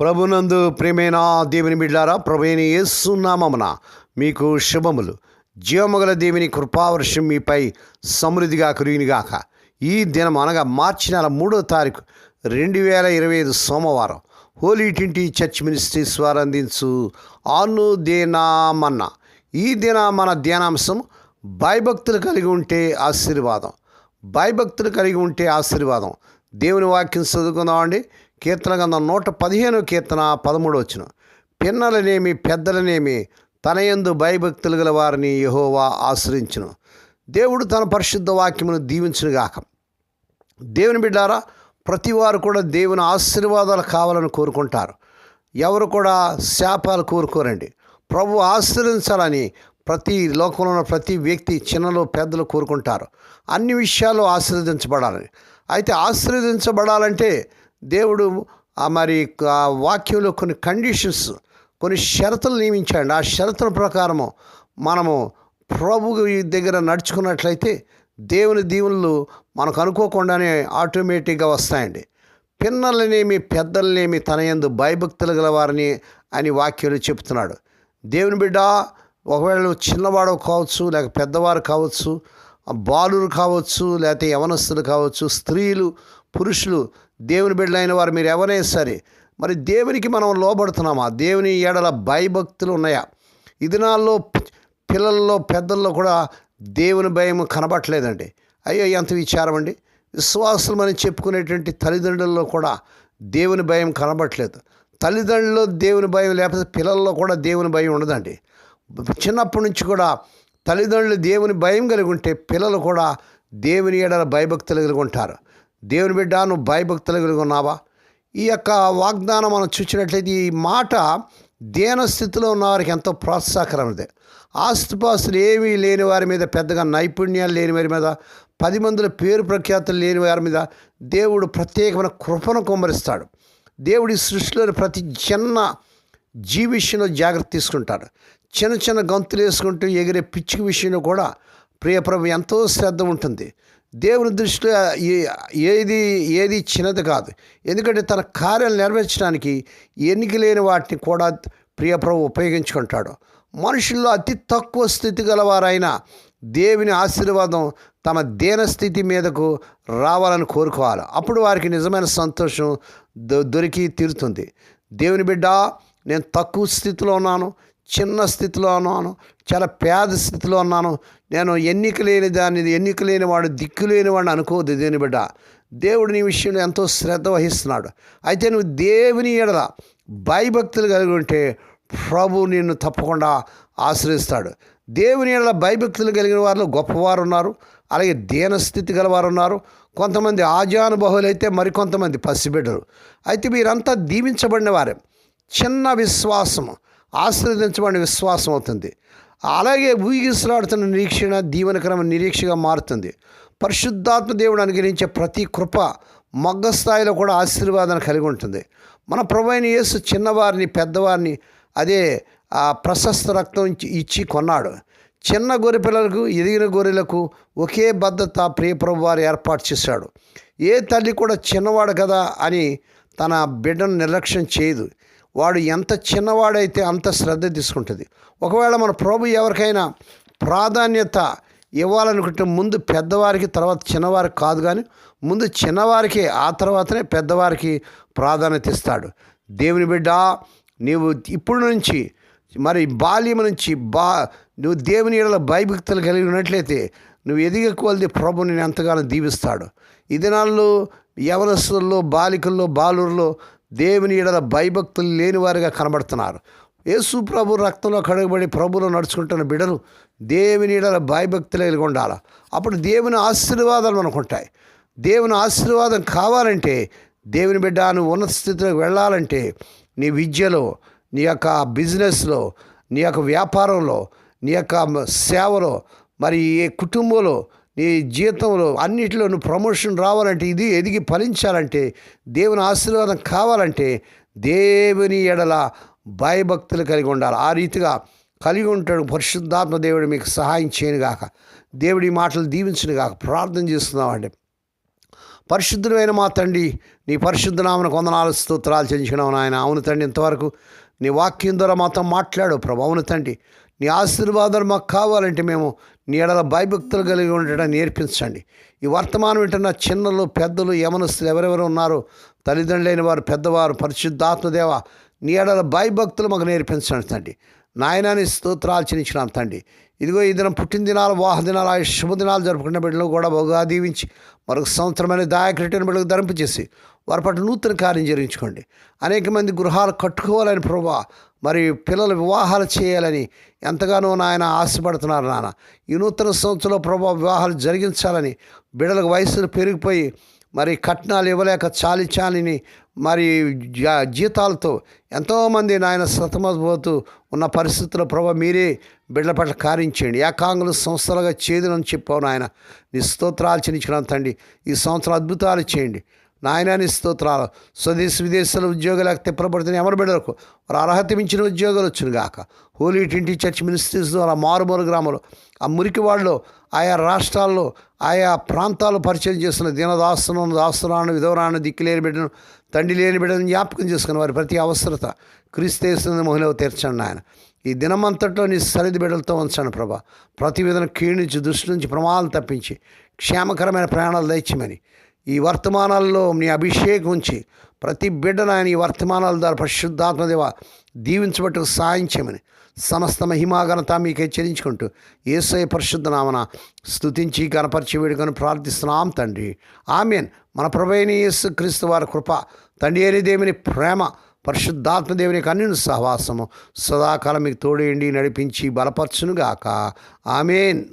ప్రభునందు ప్రేమైన దేవుని బిడ్డారా ప్రభుని ఏసునామమున మీకు శుభములు. జీవమగల దేవుని కృపావర్షం మీపై సమృద్ధిగా కురిగినిగాక ఈ దినం అనగా మార్చి నెల మూడో తారీఖు రెండు వేల ఇరవై ఐదు సోమవారం హోలీ ట్వంటీ చర్చ్ మినిస్ట్రీస్ వారు అందించు ఆను దేనామన్న ఈ దిన మన ధ్యానాంశం భయభక్తులు కలిగి ఉంటే ఆశీర్వాదం. భయభక్తులు కలిగి ఉంటే ఆశీర్వాదం. దేవుని వాక్యం చదువుకుందామండి. కీర్తన గంధం నూట పదిహేను కీర్తన పదమూడు వచ్చిన. పిన్నలనేమి పెద్దలనేమి తన యందు భయభక్తులు గల వారిని యహోవా ఆశ్రయించును. దేవుడు తన పరిశుద్ధ వాక్యమును దీవించునుగాక దేవుని బిడ్డారా ప్రతి వారు కూడా దేవుని ఆశీర్వాదాలు కావాలని కోరుకుంటారు. ఎవరు కూడా శాపాలు కోరుకోరండి. ప్రభు ఆశ్రయించాలని ప్రతి లోకంలో ఉన్న ప్రతి వ్యక్తి చిన్నలు పెద్దలు కోరుకుంటారు. అన్ని విషయాలు ఆశీర్వదించబడాలని. అయితే ఆశీర్వదించబడాలంటే దేవుడు మరి ఆ వాక్యంలో కొన్ని కండిషన్స్ కొన్ని షరతులు నియమించాడు ఆ షరతుల ప్రకారము మనము ప్రభు దగ్గర నడుచుకున్నట్లయితే దేవుని దీవులు మనకు అనుకోకుండానే ఆటోమేటిక్గా వస్తాయండి. పిన్నలనేమి పెద్దలనేమి తన ఎందు భయభక్తులు గల వారిని అని వాక్యాలు చెప్తున్నాడు. దేవుని బిడ్డ ఒకవేళ చిన్నవాడు కావచ్చు లేక పెద్దవారు కావచ్చు బాలురు కావచ్చు లేకపోతే యవనస్తులు కావచ్చు స్త్రీలు పురుషులు దేవుని బిడ్డలైన వారు మీరు ఎవరైనా సరే మరి దేవునికి మనం లోబడుతున్నామా? దేవుని ఏడల భయభక్తులు ఉన్నాయా? ఈ దినాల్లో పిల్లల్లో పెద్దల్లో కూడా దేవుని భయం కనబట్టలేదండి అయ్యో ఎంత విచారం అండి. విశ్వాసం అని చెప్పుకునేటువంటి తల్లిదండ్రుల్లో కూడా దేవుని భయం కనబట్టలేదు తల్లిదండ్రులు దేవుని భయం లేకపోతే పిల్లల్లో కూడా దేవుని భయం ఉండదండి. చిన్నప్పటి నుంచి కూడా తల్లిదండ్రులు దేవుని భయం కలిగి ఉంటే పిల్లలు కూడా దేవుని ఏడల భయభక్తులు కలిగి ఉంటారు. దేవుని బిడ్డ నువ్వు భయభక్తులు కలిగి ఉన్నావా? ఈ యొక్క వాగ్దానం మనం చూసినట్లయితే ఈ మాట దేన స్థితిలో ఉన్నవారికి ఎంతో ప్రోత్సాహకరమైనది. ఆస్తిపాస్తులు ఏమీ లేని వారి మీద పెద్దగా నైపుణ్యాలు లేని వారి మీద పది మందుల పేరు ప్రఖ్యాతులు లేని వారి మీద దేవుడు ప్రత్యేకమైన కృపను కుమ్మరిస్తాడు. దేవుడి సృష్టిలోని ప్రతి చిన్న జీవి జాగ్రత్త తీసుకుంటాడు. చిన్న చిన్న గంతులు వేసుకుంటూ ఎగిరే పిచ్చికి విషయంలో కూడా ప్రియప్రభు ఎంతో శ్రద్ధ ఉంటుంది. దేవుని దృష్టిలో ఏ- ఏది ఏది చిన్నది కాదు. ఎందుకంటే తన కార్యాలు నెరవేర్చడానికి ఎన్నిక లేని వాటిని కూడా ప్రియప్రభు ఉపయోగించుకుంటాడు. మనుషుల్లో అతి తక్కువ స్థితి గలవారైన దేవుని ఆశీర్వాదం తమ దేన స్థితి మీదకు రావాలని కోరుకోవాలి. అప్పుడు వారికి నిజమైన సంతోషం దొ- దొరికి తీరుతుంది. దేవుని బిడ్డ నేను తక్కువ స్థితిలో ఉన్నాను. చిన్న స్థితిలో ఉన్నాను చాలా పేద స్థితిలో ఉన్నాను. నేను ఎన్నిక లేని దాన్ని ఎన్నిక లేని వాడు దిక్కు లేని వాడిని అనుకోవద్దు దేని బిడ్డ. దేవుడు నీ విషయంలో ఎంతో శ్రద్ధ వహిస్తున్నాడు. అయితే నువ్వు దేవుని ఎడల భయభక్తులు కలిగి ఉంటే ప్రభు నిన్ను తప్పకుండా ఆశ్రయిస్తాడు. దేవుని ఎడల భయభక్తులు కలిగిన వారిలో గొప్పవారు ఉన్నారు అలాగే దీనస్థితి గలవారు ఉన్నారు. కొంతమంది ఆజానుభవులైతే మరికొంతమంది పసిబిడ్డరు అయితే మీరంతా దీవించబడిన వారే. చిన్న విశ్వాసము ఆశ్రదించబడిన విశ్వాసం అవుతుంది. అలాగే ఊగిసలాడుతున్న నిరీక్షణ దీవనకరమైన నిరీక్షగా మారుతుంది. పరిశుద్ధాత్మ దేవుడు అనుగ్రహించే ప్రతి కృప మగ్గ స్థాయిలో కూడా ఆశీర్వాదాన్ని కలిగి ఉంటుంది. మన ప్రభు యేసు చిన్నవారిని పెద్దవారిని అదే ఆ ప్రశస్త రక్తం ఇచ్చి కొన్నాడు. చిన్న గొర్రె పిల్లలకు ఎదిగిన గొర్రెలకు ఒకే భద్రత ప్రియప్రభు వారు ఏర్పాటు చేశాడు. ఏ తల్లి కూడా చిన్నవాడు కదా అని తన బిడ్డను నిర్లక్ష్యం చేయదు. వాడు ఎంత చిన్నవాడైతే అంత శ్రద్ధ తీసుకుంటుంది. ఒకవేళ మన ప్రభు ఎవరికైనా ప్రాధాన్యత ఇవ్వాలనుకుంటే ముందు పెద్దవారికి తర్వాత చిన్నవారికి కాదు కానీ ముందు చిన్నవారికి ఆ తర్వాతనే పెద్దవారికి ప్రాధాన్యత ఇస్తాడు. దేవుని బిడ్డ నీవు ఇప్పుడు నుంచి మరి బాల్యం నుంచి బా నువ్వు దేవుని ఇళ్ళ భయభక్తులు కలిగి ఉన్నట్లయితే నువ్వు ఎదిగే కొలది ప్రభు నేను ఎంతగానో దీవిస్తాడు. ఈ దినాల్లో యవనస్తుల్లో బాలికల్లో బాలురులో దేవుని ఏడల భయభక్తులు లేని వారిగా కనబడుతున్నారు. యేసు ప్రభు రక్తంలో కడగబడి ప్రభులో నడుచుకుంటున్న బిడలు దేవుని ఏడల భయభక్తులు కలిగి ఉండాలి అప్పుడు దేవుని ఆశీర్వాదాలు మనకు ఉంటాయి దేవుని ఆశీర్వాదం కావాలంటే దేవుని బిడ్డ నువ్వు ఉన్నత స్థితిలోకి వెళ్ళాలంటే నీ విద్యలో నీ యొక్క బిజినెస్లో నీ యొక్క వ్యాపారంలో నీ యొక్క సేవలో మరి ఏ కుటుంబంలో నీ జీవితంలో అన్నిటిలో నువ్వు ప్రమోషన్ రావాలంటే ఇది ఎదిగి ఫలించాలంటే దేవుని ఆశీర్వాదం కావాలంటే దేవుని ఎడల భయభక్తులు కలిగి ఉండాలి. ఆ రీతిగా కలిగి ఉంటాడు పరిశుద్ధాత్మ దేవుడు మీకు సహాయం చేయను గాక దేవుడి మాటలు దీవించను గాక ప్రార్థన చేస్తున్నామండి. పరిశుద్ధుడైన మా తండ్రి నీ పరిశుద్ధ నామన వందనాలు స్తోత్రాలు చెంచుకున్నావు నాయన. అవును తండ్రి ఇంతవరకు నీ వాక్యం ద్వారా మాతో మాట్లాడు ప్రభు. అవును తండ్రి నీ ఆశీర్వాదాలు మాకు కావాలంటే మేము నీ ఎడల భయభక్తులు కలిగి ఉండడం నేర్పించండి. ఈ వర్తమానం వింటున్న చిన్నలు పెద్దలు యమనస్తులు ఎవరెవరు ఉన్నారో తల్లిదండ్రులైన వారు పెద్దవారు పరిశుద్ధాత్మదేవ నీ ఎడల భయభక్తులు మాకు నేర్పించండి తండ్రి. నాయనాని స్తోత్రాలు చెల్లించినాం తండ్రి. ఇదిగో ఈ దినం పుట్టినదినాలు వాహదినాలు వాహ ఆ శుభదినాలు జరుపుకున్న బిడ్డలు కూడా బహుగా దీవించి మరొక సంవత్సరమైన దాయకరిటిన బిడ్డలకు ధరింపచేసి వారి పట్ల నూతన కార్యం జరిగించుకోండి. అనేక మంది గృహాలు కట్టుకోవాలని ప్రభా మరి పిల్లల వివాహాలు చేయాలని ఎంతగానో నాయన ఆశపడుతున్నారు నాన్న. ఈ నూతన సంవత్సరంలో ప్రభా వివాహాలు జరిగించాలని బిడ్డలకు వయసులు పెరిగిపోయి మరి కట్నాలు ఇవ్వలేక చాలి చాలిని మరి జా- జీతాలతో ఎంతోమంది నాయన సతమపోతూ ఉన్న పరిస్థితుల్లో ప్రభ మీరే బిడ్డల పట్ల కారించండి. ఏకాంగులు సంస్థలుగా చేదునని చెప్పావు నాయన. నీ స్తోత్రాలు చెల్లించుకున్నాం తండ్రి. ఈ సంవత్సరం అద్భుతాలు చేయండి. నాయనాని స్తోత్రాలు. స్వదేశ విదేశాల ఉద్యోగాలకు తిప్పబడుతున్న ఎవరు బిడ్డలకు వారు అర్హత మించిన ఉద్యోగాలు వచ్చును గాక హోలీ ట్వంటీ చర్చ్ మినిస్ట్రీస్ ద్వారా మారుమూల గ్రామంలో ఆ మురికి వాళ్ళు ఆయా రాష్ట్రాల్లో ఆయా ప్రాంతాలు పరిచయం చేస్తున్న దీనదాస్తును దాస్తురాను విధవరాను దిక్కులేని బిడ్డను తండ్రి లేని బిడ్డను జ్ఞాపకం చేసుకున్న వారి ప్రతి అవసరత క్రీస్తేస్తున్న మహిళ తీర్చండి ఆయన. ఈ దినమంతట్లో నీ సరిది బిడ్డలతో ఉంచండి ప్రభా. ప్రతి విధన క్షీణించి దృష్టి నుంచి ప్రమాదాలు తప్పించి క్షేమకరమైన ప్రయాణాలు దయచమని ఈ వర్తమానాల్లో నీ అభిషేకం ఉంచి ప్రతి బిడ్డను ఆయన ఈ వర్తమానాల ద్వారా పరిశుద్ధాత్మదేవ దీవించబట్టుకు సాయం చేయమని. సమస్త మహిమాఘనత మీకే చెల్లించుకుంటూ ఏసై పరిశుద్ధ నామన స్తుతించి గణపరిచి వేడుకొని ప్రార్థిస్తున్నాం తండ్రి. ఆమెన్. మన ప్రభైన యేసు క్రీస్తు వారి కృప తండ్రి అని దేవుని ప్రేమ పరిశుద్ధాత్మ దేవుని కన్నుని సహవాసము సదాకాలం మీకు తోడేయండి నడిపించి బలపరచునుగాక. ఆమెన్.